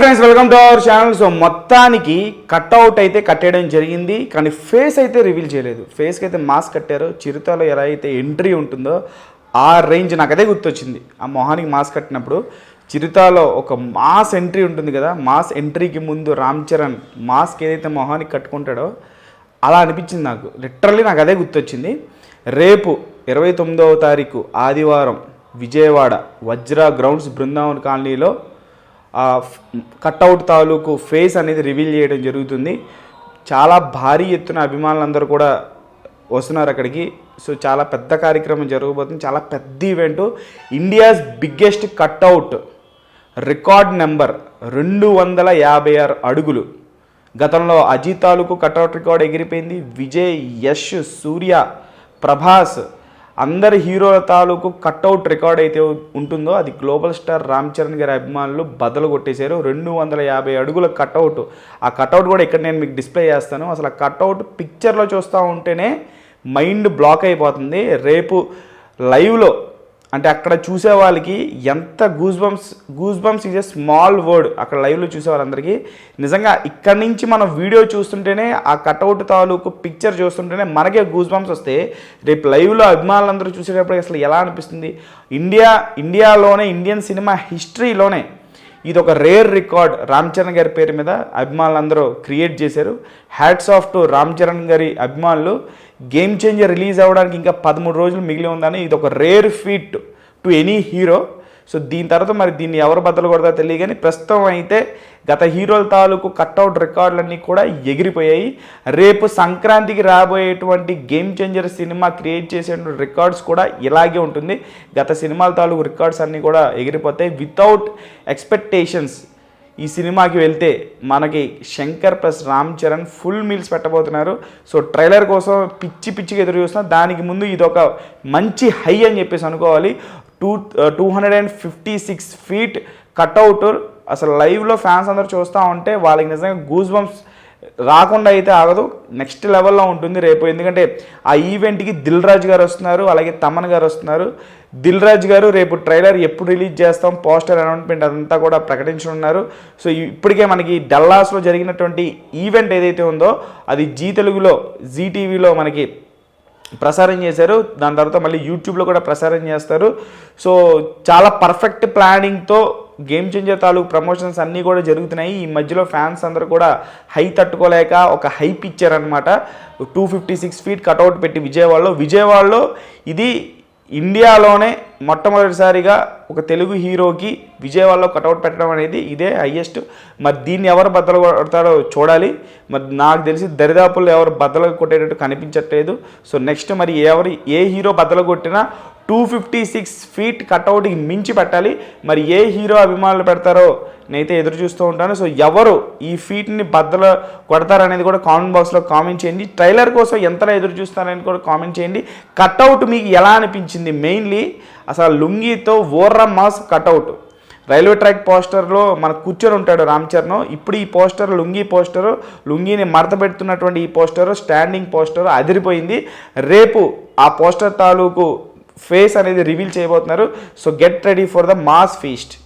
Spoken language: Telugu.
Friends welcome to our channel so మొత్తానికి కట్అవుట్ అయితే కట్టేయడం జరిగింది. కానీ ఫేస్ అయితే రివీల్ చేయలేదు. ఫేస్కి అయితే మాస్క్ కట్టారు. చిరుతలో ఎలా అయితే ఎంట్రీ ఉంటుందో ఆ రేంజ్ నాకు అదే గుర్తొచ్చింది. ఆ మొహానికి మాస్క్ కట్టినప్పుడు చిరుతాలో ఒక మాస్ ఎంట్రీ ఉంటుంది కదా మాస్ ఎంట్రీకి ముందు రామ్ చరణ్ మాస్క్ ఏదైతే మొహానికి కట్టుకుంటాడో అలా అనిపించింది నాకు. లిటరల్లీ నాకు అదే గుర్తొచ్చింది. రేపు ఇరవై తొమ్మిదవ తారీఖు ఆదివారం విజయవాడ వజ్ర గ్రౌండ్స్ బృందావన్ కాలనీలో ఆ కట్అవుట్ తాలూకు ఫేస్ అనేది రివీల్ చేయడం జరుగుతుంది. చాలా భారీ ఎత్తున అభిమానులందరూ కూడా వస్తున్నారు అక్కడికి. సో చాలా పెద్ద కార్యక్రమం జరగబోతుంది. చాలా పెద్ద event. India's biggest cutout record number రెండు వందల యాభై ఆరు అడుగులు. గతంలో అజిత్ తాలూకు కట్అవుట్ రికార్డ్ ఎగిరిపోయింది. విజయ్ యష్ సూర్య ప్రభాస్ అందరి హీరోల తాలూకు కట్అవుట్ రికార్డ్ అయితే ఉంటుందో అది గ్లోబల్ స్టార్ రామ్ చరణ్ గారి అభిమానులు బద్దలు కొట్టేశారు. రెండు వందల యాభై అడుగుల కట్అవుట్. ఆ కట్అవుట్ కూడా ఇక్కడ నేను మీకు డిస్ప్లే చేస్తాను. అసలు ఆ కట్అవుట్ పిక్చర్లో చూస్తూ ఉంటేనే మైండ్ బ్లాక్ అయిపోతుంది. రేపు లైవ్లో అంటే అక్కడ చూసే వాళ్ళకి ఎంత goose bumps goose bumps is a small word అక్కడ లైవ్లో చూసే వాళ్ళందరికీ నిజంగా ఇక్కడ నుంచి మనం వీడియో చూస్తుంటేనే ఆ కటౌట్ తాలూకు పిక్చర్ చూస్తుంటేనే మనకే గూస్ బంప్స్ వస్తే రేపు లైవ్లో అభిమానులందరూ చూసేటప్పుడు అసలు ఎలా అనిపిస్తుంది? ఇండియా ఇండియాలోనే ఇండియన్ సినిమా హిస్టరీలోనే ఇది ఒక రేర్ రికార్డ్ రామ్ చరణ్ గారి పేరు మీద అభిమానులందరూ క్రియేట్ చేశారు. Hats off to Ram Charan గారి అభిమానులు. గేమ్ చేంజర్ రిలీజ్ అవ్వడానికి ఇంకా పదమూడు రోజులు మిగిలి ఉందని ఇది ఒక rare feat to any hero so దీని తర్వాత మరి దీన్ని ఎవరు బద్దలు కొడతా తెలియదు కానీ ప్రస్తుతం అయితే గత హీరోల తాలూకు కట్అవుట్ రికార్డులన్నీ కూడా ఎగిరిపోయాయి. రేపు సంక్రాంతికి రాబోయేటువంటి గేమ్ చేంజర్ సినిమా క్రియేట్ చేసేటువంటి రికార్డ్స్ కూడా ఇలాగే ఉంటుంది. గత సినిమాల తాలూకు రికార్డ్స్ అన్నీ కూడా ఎగిరిపోతాయి. వితౌట్ ఎక్స్పెక్టేషన్స్ ఈ సినిమాకి వెళ్తే మనకి Shankar plus Ram Charan full meals పెట్టబోతున్నారు. So trailer కోసం పిచ్చి పిచ్చిగా ఎదురు చూస్తున్నా. దానికి ముందు ఇది ఒక మంచి హై అని చెప్పేసి అనుకోవాలి. Two two hundred and fifty six feet cutout అసలు లైవ్లో ఫ్యాన్స్ అందరూ చూస్తూ ఉంటే వాళ్ళకి నిజంగా గూజ్ బంప్స్ రాకుండా అయితే ఆగదు. నెక్స్ట్ లెవెల్లో ఉంటుంది రేపు. ఎందుకంటే ఆ ఈవెంట్కి దిల్ రాజు గారు వస్తున్నారు అలాగే తమన్ గారు వస్తున్నారు. దిల్ రాజు గారు రేపు ట్రైలర్ ఎప్పుడు రిలీజ్ చేస్తాం పోస్టర్ అనౌన్స్మెంట్ అదంతా కూడా ప్రకటించనున్నారు. సో ఇప్పటికే మనకి డల్లాస్లో జరిగినటువంటి ఈవెంట్ ఏదైతే ఉందో అది జీ తెలుగులో జీటీవీలో మనకి ప్రసారం చేశారు. దాని తర్వాత మళ్ళీ యూట్యూబ్లో కూడా ప్రసారం చేస్తారు. సో చాలా పర్ఫెక్ట్ ప్లానింగ్తో గేమ్ చేంజర్ తాలూకు ప్రమోషన్స్ అన్నీ కూడా జరుగుతున్నాయి. ఈ మధ్యలో ఫ్యాన్స్ అందరూ కూడా హై తట్టుకోలేక ఒక హైప్ ఇచ్చారనమాట two fifty six feet cutout పెట్టి విజయవాడలో. విజయవాడలో ఇది ఇండియాలోనే మొట్టమొదటిసారిగా ఒక తెలుగు హీరోకి విజయవాడలో కటౌట్ పెట్టడం అనేది ఇదే హయ్యెస్ట్ మరి దీన్ని ఎవరు బద్దలు కొడతారో చూడాలి. మరి నాకు తెలిసి దరిదాపుల్లో ఎవరు బద్దలు కొట్టేటట్టు కనిపించట్లేదు. సో నెక్స్ట్ మరి ఎవరు ఏ హీరో బద్దలు కొట్టినా టూ ఫిఫ్టీ సిక్స్ ఫీట్ కట్అవుట్కి మించి పెట్టాలి. మరి ఏ హీరో అభిమానులు పెడతారో నేనైతే ఎదురు చూస్తూ ఉంటాను. సో ఎవరు ఈ ఫీట్ని బద్దలు కొడతారనేది కూడా కామెంట్ బాక్స్లో కామెంట్ చేయండి. ట్రైలర్ కోసం ఎంతలా ఎదురు చూస్తారని కూడా కామెంట్ చేయండి. కట్అవుట్ మీకు ఎలా అనిపించింది? మెయిన్లీ అసలు లుంగీతో ఓర్ర మాస్ కట్అవుట్ రైల్వే ట్రాక్ పోస్టర్లో మన కూర్చొని ఉంటాడు రామ్ చరణ్. ఇప్పుడు ఈ పోస్టర్ లుంగీ పోస్టర్ లుంగీని మడత పెడుతున్నటువంటి ఈ పోస్టర్ స్టాండింగ్ పోస్టర్ అదిరిపోయింది. రేపు ఆ పోస్టర్ తాలూకు ఫేస్ అనేది రివీల్ చేయబోతున్నారు. So get ready for the mass feast